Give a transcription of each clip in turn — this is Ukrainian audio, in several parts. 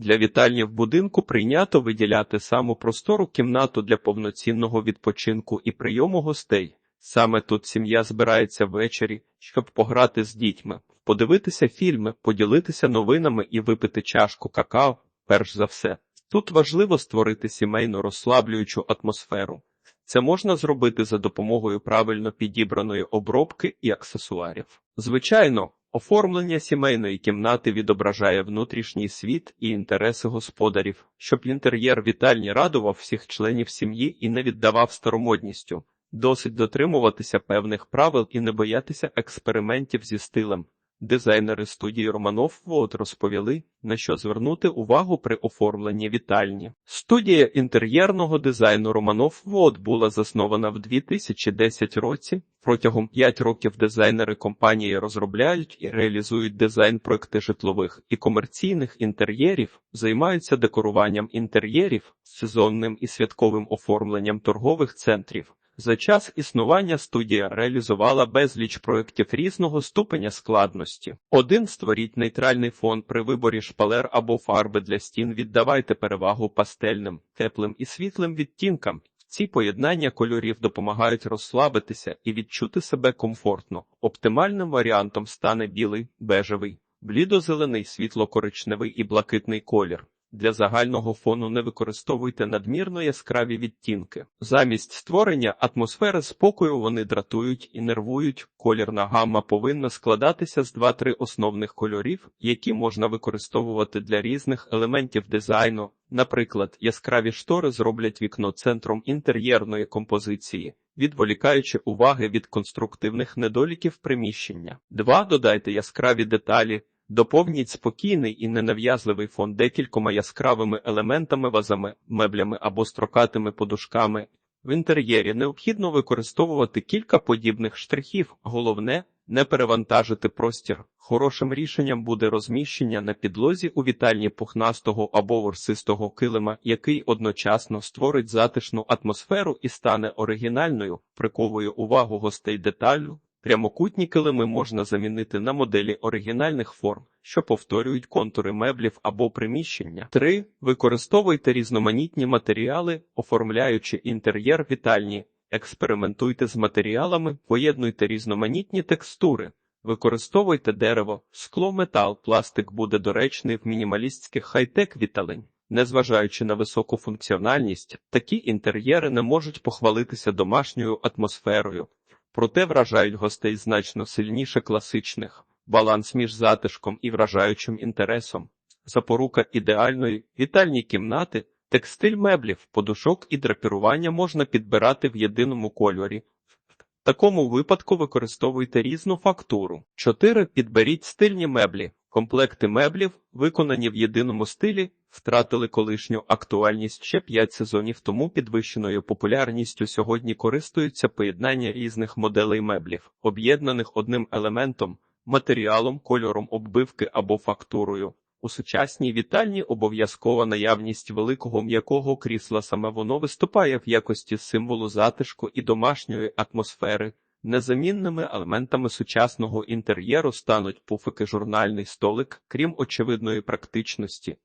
Для вітальні в будинку прийнято виділяти саму простору кімнату для повноцінного відпочинку і прийому гостей. Саме тут сім'я збирається ввечері, щоб пограти з дітьми, подивитися фільми, поділитися новинами і випити чашку какао. Перш за все, тут важливо створити сімейну розслаблюючу атмосферу. Це можна зробити за допомогою правильно підібраної обробки і аксесуарів. Звичайно, оформлення сімейної кімнати відображає внутрішній світ і інтереси господарів, щоб інтер'єр вітальні радував всіх членів сім'ї і не віддавав старомодністю. Досить дотримуватися певних правил і не боятися експериментів зі стилем. Дизайнери студії Романов Вод розповіли, на що звернути увагу при оформленні вітальні. Студія інтер'єрного дизайну Романов Вод була заснована в 2010 році. Протягом 5 років дизайнери компанії розробляють і реалізують дизайн проекти житлових і комерційних інтер'єрів, займаються декоруванням інтер'єрів, сезонним і святковим оформленням торгових центрів. За час існування студія реалізувала безліч проєктів різного ступеня складності. Один створіть нейтральний фон при виборі шпалер або фарби для стін. Віддавайте перевагу пастельним, теплим і світлим відтінкам. Ці поєднання кольорів допомагають розслабитися і відчути себе комфортно. Оптимальним варіантом стане білий, бежевий, блідозелений, світло-коричневий і блакитний колір. Для загального фону не використовуйте надмірно яскраві відтінки. Замість створення атмосфери спокою вони дратують і нервують. Колірна гамма повинна складатися з 2-3 основних кольорів, які можна використовувати для різних елементів дизайну. Наприклад, яскраві штори зроблять вікно центром інтер'єрної композиції, відволікаючи уваги від конструктивних недоліків приміщення. 2. Додайте яскраві деталі. Доповніть спокійний і ненав'язливий фон декількома яскравими елементами, вазами, меблями або строкатими подушками. В інтер'єрі необхідно використовувати кілька подібних штрихів. Головне не перевантажити простір. Хорошим рішенням буде розміщення на підлозі у вітальні пухнастого або ворсистого килима, який одночасно створить затишну атмосферу і стане оригінальною, приковує увагу гостей деталю. Прямокутні килими можна замінити на моделі оригінальних форм, що повторюють контури меблів або приміщення. 3. Використовуйте різноманітні матеріали, оформляючи інтер'єр вітальні. Експериментуйте з матеріалами, поєднуйте різноманітні текстури. Використовуйте дерево, скло, метал, пластик буде доречний в мінімалістських хай-тек віталень. Незважаючи на високу функціональність, такі інтер'єри не можуть похвалитися домашньою атмосферою проте вражають гостей значно сильніше класичних, баланс між затишком і вражаючим інтересом, запорука ідеальної вітальні кімнати, текстиль меблів, подушок і драпірування можна підбирати в єдиному кольорі. В такому випадку використовуйте різну фактуру. 4. Підберіть стильні меблі. Комплекти меблів, виконані в єдиному стилі, втратили колишню актуальність ще 5 сезонів тому підвищеною популярністю сьогодні користуються поєднання різних моделей меблів, об'єднаних одним елементом, матеріалом, кольором оббивки або фактурою. У сучасній вітальні обов'язкова наявність великого м'якого крісла саме воно виступає в якості символу затишку і домашньої атмосфери. Незамінними елементами сучасного інтер'єру стануть пуфики журнальний столик, крім очевидної практичності.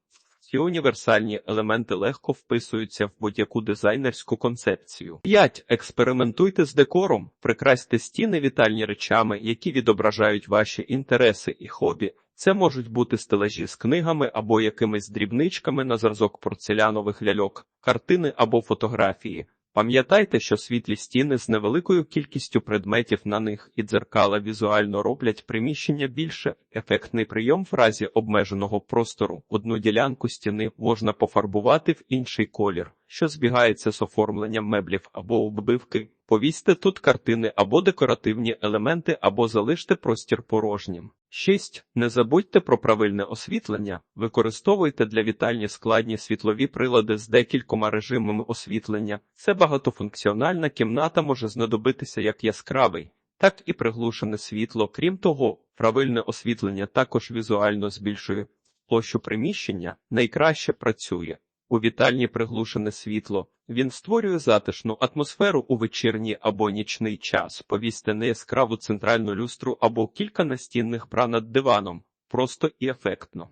Ці універсальні елементи легко вписуються в будь-яку дизайнерську концепцію. 5. Експериментуйте з декором, прикрасьте стіни вітальні речами, які відображають ваші інтереси і хобі. Це можуть бути стележі з книгами або якимись дрібничками на зразок порцелянових ляльок, картини або фотографії. Пам'ятайте, що світлі стіни з невеликою кількістю предметів на них і дзеркала візуально роблять приміщення більше ефектний прийом в разі обмеженого простору. Одну ділянку стіни можна пофарбувати в інший колір, що збігається з оформленням меблів або оббивки. Повісьте тут картини або декоративні елементи, або залиште простір порожнім. 6. Не забудьте про правильне освітлення. Використовуйте для вітальні складні світлові прилади з декількома режимами освітлення. Це багатофункціональна кімната може знадобитися як яскравий, так і приглушене світло. Крім того, правильне освітлення також візуально збільшує площу приміщення, найкраще працює. У вітальні приглушене світло. Він створює затишну атмосферу у вечірній або нічний час. повісти неяскраву центральну люстру або кілька настінних бра над диваном. Просто і ефектно.